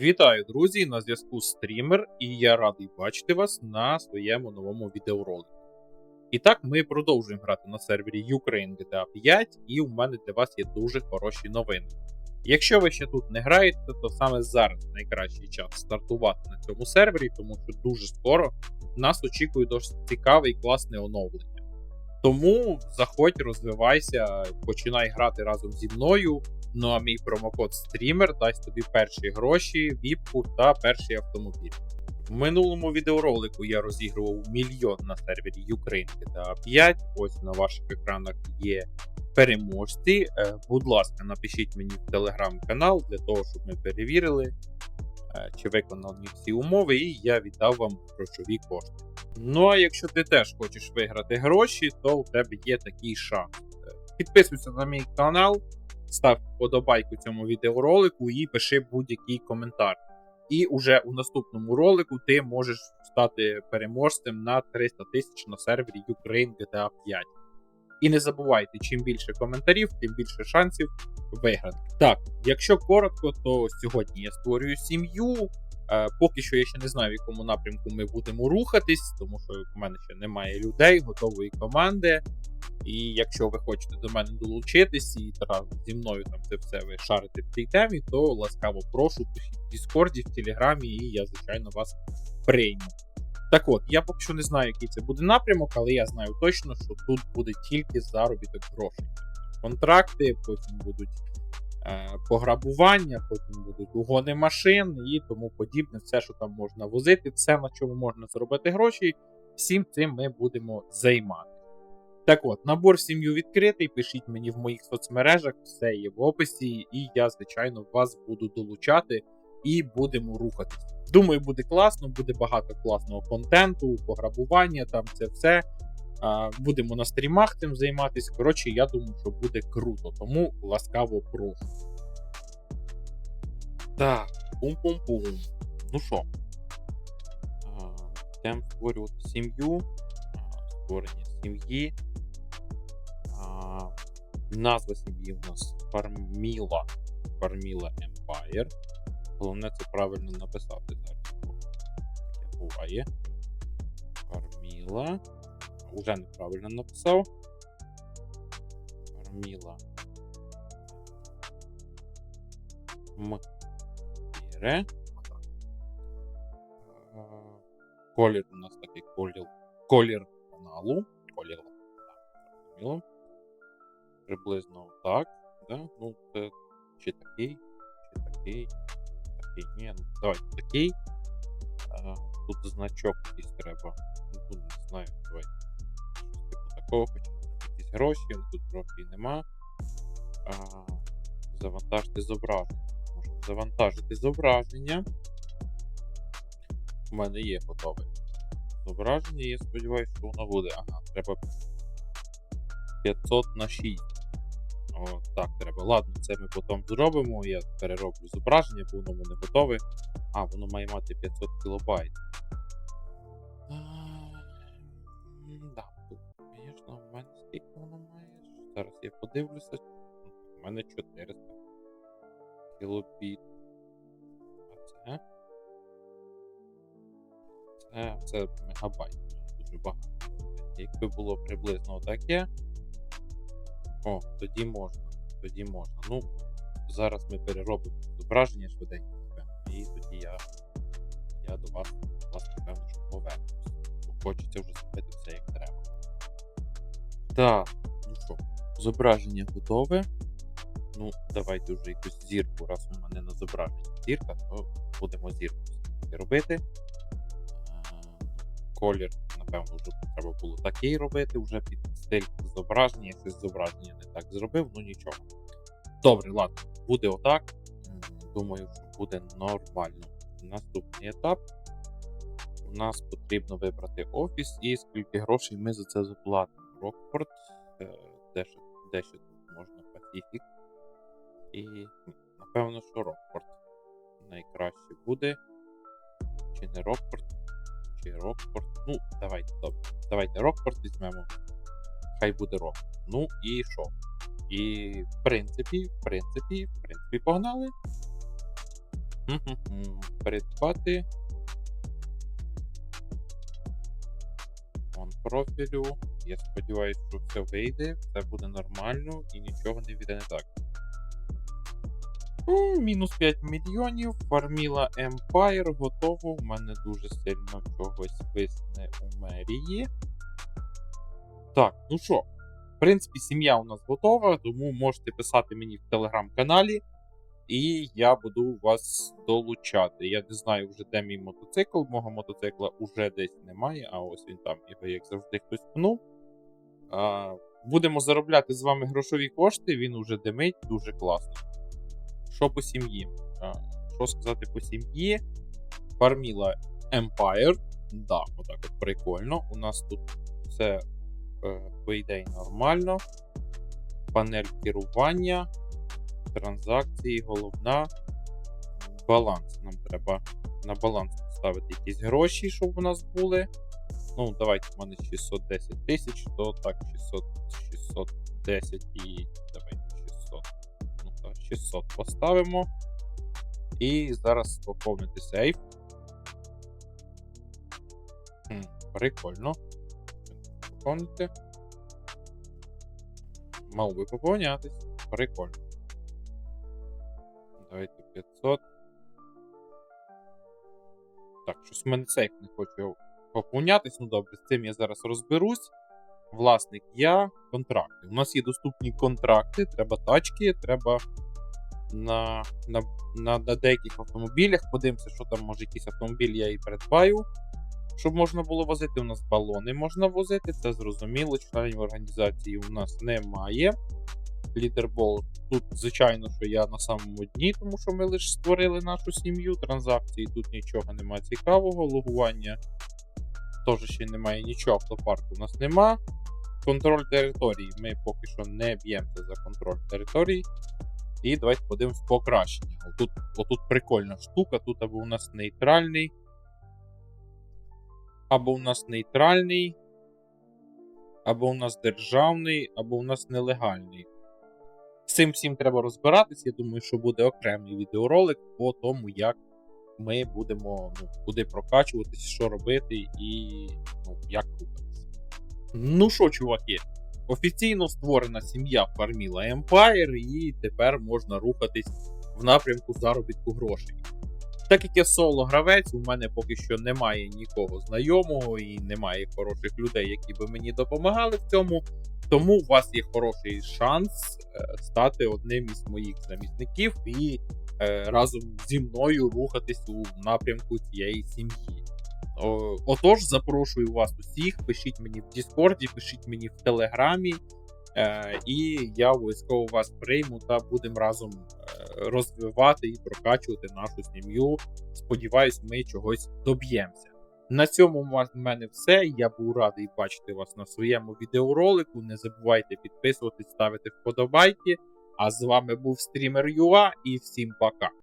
Вітаю, друзі! На зв'язку стрімер, і я радий бачити вас на своєму новому відеоролику. І так, ми продовжуємо грати на сервері Ukraine GTA 5, і у мене для вас є дуже хороші новини. Якщо ви ще тут не граєте, то саме зараз найкращий час стартувати на цьому сервері, тому що дуже скоро нас очікує досить цікаве і класне оновлення. Тому заходь, розвивайся, починай грати разом зі мною. Ну а мій промокод стрімер дасть тобі перші гроші, віпку та перший автомобіль. В минулому відеоролику я розігрував мільйон на сервері Ukraine GTA 5. Ось на ваших екранах є переможці. Е, будь ласка, напишіть мені в телеграм-канал для того, щоб ми перевірили, е, чи виконані всі умови, і я віддав вам грошові кошти. Ну а якщо ти теж хочеш виграти гроші, то у тебе є такий шанс. Підписуйся на мій канал став вподобайку цьому відеоролику і пиши будь-який коментар. І уже у наступному ролику ти можеш стати переможцем на 300 тисяч на сервері Ukraine GTA 5. І не забувайте, чим більше коментарів, тим більше шансів виграти. Так, якщо коротко, то сьогодні я створюю сім'ю. Е, поки що я ще не знаю, в якому напрямку ми будемо рухатись, тому що в мене ще немає людей, готової команди. І якщо ви хочете до мене долучитись і разом зі мною там це все ви шарите в цій темі, то ласкаво прошу, пишіть в Діскорді, в Телеграмі, і я, звичайно, вас прийму. Так от, я поки що не знаю, який це буде напрямок, але я знаю точно, що тут буде тільки заробіток грошей. Контракти, потім будуть е, пограбування, потім будуть угони машин і тому подібне, все, що там можна возити, все, на чому можна заробити гроші, всім цим ми будемо займати. Так от, набор сім'ю відкритий. Пишіть мені в моїх соцмережах, все є в описі, і я, звичайно, вас буду долучати і будемо рухатись. Думаю, буде класно, буде багато класного контенту, пограбування, там це все. Будемо на стрімах цим займатися. Коротше, я думаю, що буде круто, тому ласкаво прошу. Так, пум-пум-пум. Ну що, йдемо створювати сім'ю, створення сім'ї. Назва сім'ї у нас Фарміла Фарміла Empire. Головне це правильно написати зараз. Таке буває. Фарміла. Уже неправильно написав. Фарміла. Міре. Колір у нас такий колір. Колір каналу. Колір. Фарміла приблизно так. Да? Ну, це чи такий, чи такий, такий. Ні, ну давайте такий. А, Тут значок якийсь треба. Ну, не знаю, давайте. Щось типу такого, хоча якісь гроші, тут трохи нема. А, Завантажити зображення. Можемо завантажити зображення. У мене є готове зображення, я сподіваюся, що воно буде. Ага, треба 500 на 6. О, так, треба. Ладно, це ми потім зробимо. Я перероблю зображення, бо воно не готове. А, воно має мати 500 кілобайт. Да, звісно, в мене скільки воно має. Зараз я подивлюся. У мене 400 кілобіт. А це? Це, це мегабайт. Дуже багато. Якби було приблизно таке. О, тоді можна. Тоді можна. Ну, зараз ми переробимо зображення швиденько, і тоді я я до вас, вас напевно, що повернусь. Бо хочеться вже зробити все як треба. Так, ну що, зображення готове. Ну, давайте вже якусь зірку, раз у мене на зображенні зірка, то будемо зірку робити. Е, колір, напевно, вже треба було такий робити вже під стиль зображення, якщо зображення не так зробив, ну нічого. Добре, ладно, буде отак. Думаю, що буде нормально. Наступний етап. У нас потрібно вибрати офіс і скільки грошей ми за це заплатимо. Рокпорт, е, де ще, де ще тут можна Пасіфік. І напевно, що Рокпорт найкраще буде. Чи не Рокпорт, чи Рокпорт. Ну, давайте, добре. Давайте Рокпорт візьмемо хай буде рок. Ну і що? І в принципі, в принципі, в принципі, погнали. Мгм. Придбати. Вон профілю. Я сподіваюся, що все вийде, все буде нормально і нічого не піде не так. М, Мінус 5 мільйонів. Фарміла Empire готово. У мене дуже сильно чогось висне у мерії. Так, ну що, в принципі, сім'я у нас готова, тому можете писати мені в телеграм-каналі, і я буду вас долучати. Я не знаю вже, де мій мотоцикл. Мого мотоцикла уже десь немає, а ось він там, його як завжди хтось пнув. Будемо заробляти з вами грошові кошти, він уже димить дуже класно. Що по сім'ї? Що сказати по сім'ї? Фарміла Empire. Да, отак от прикольно. У нас тут все е, по ідеї нормально. Панель керування, транзакції, головна. Баланс. Нам треба на баланс поставити якісь гроші, щоб у нас були. Ну, давайте в мене 610 тисяч, то так, 600, 610 і 600 поставимо. І зараз поповнити сейф. Хм, прикольно. Поповнити. Мав би поповнятись. Прикольно. Давайте 500. Так, щось в мене сейф не хочу поповнятись. Ну добре, з цим я зараз розберусь. Власник я, контракти. У нас є доступні контракти, треба тачки, треба на, на, на, на деяких автомобілях. Подивимося, що там може якийсь автомобіль я і придбаю. Щоб можна було возити, у нас балони можна возити, це зрозуміло. Членів організації у нас немає. Лідербол тут, звичайно, що я на самому дні, тому що ми лише створили нашу сім'ю. Транзакції тут нічого немає цікавого. Логування теж ще немає нічого. Автопарку у нас нема. Контроль території. Ми поки що не б'ємося за контроль території. І давайте подивимось покращення. Отут, отут прикольна штука. Тут або у нас нейтральний. Або у нас нейтральний, або у нас державний, або у нас нелегальний. З цим всім треба розбиратись. Я думаю, що буде окремий відеоролик по тому, як ми будемо ну, куди прокачуватись, що робити і ну, як рухатися. Ну що, чуваки, офіційно створена сім'я Фарміла Empire, і тепер можна рухатись в напрямку заробітку грошей. Так як я соло-гравець, у мене поки що немає нікого знайомого і немає хороших людей, які би мені допомагали в цьому. Тому у вас є хороший шанс е, стати одним із моїх замісників і е, разом зі мною рухатись у напрямку цієї сім'ї. О, Отож, запрошую вас усіх, пишіть мені в Діскорді, пишіть мені в Телеграмі, е, і я обов'язково вас прийму та будемо разом е, розвивати і прокачувати нашу сім'ю. Сподіваюсь, ми чогось доб'ємося. На цьому в мене все. Я був радий бачити вас на своєму відеоролику. Не забувайте підписуватись, ставити вподобайки. А з вами був стрімер Юа і всім пока.